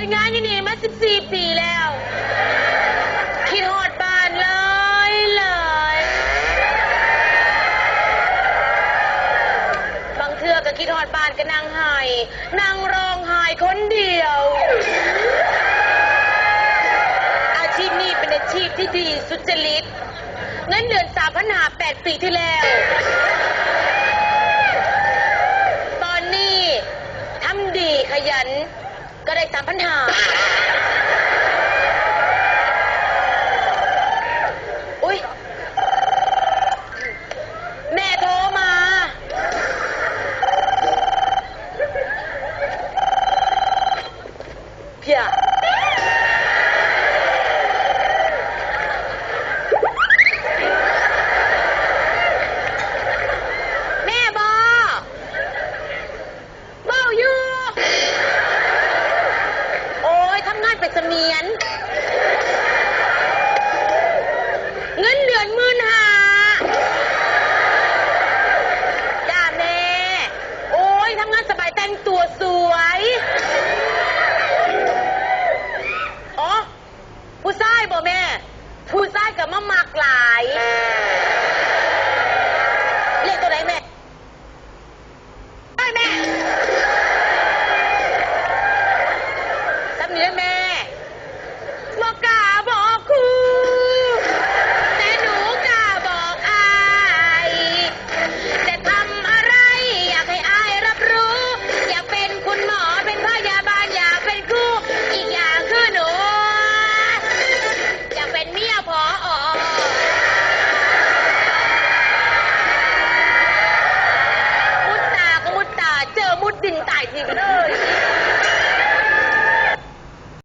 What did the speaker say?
ดงานอยู่นี่มาสิบสี่ปีแล้ว คิดหอดบ้านเลยเลย บางเทือกก็คิดหอดบ้านก็นั่งหายนั่งร้องไห้คนเดียว อาชีพนี้เป็นอาชีพที่ดีสุจริตเงินเดือนสามพันหาแปดปีที่แล้ว ตอนนี้ทำดีขยัน ก็ได้สามพันหา อุ้ยแม่โทรมา เพีย he went, oh,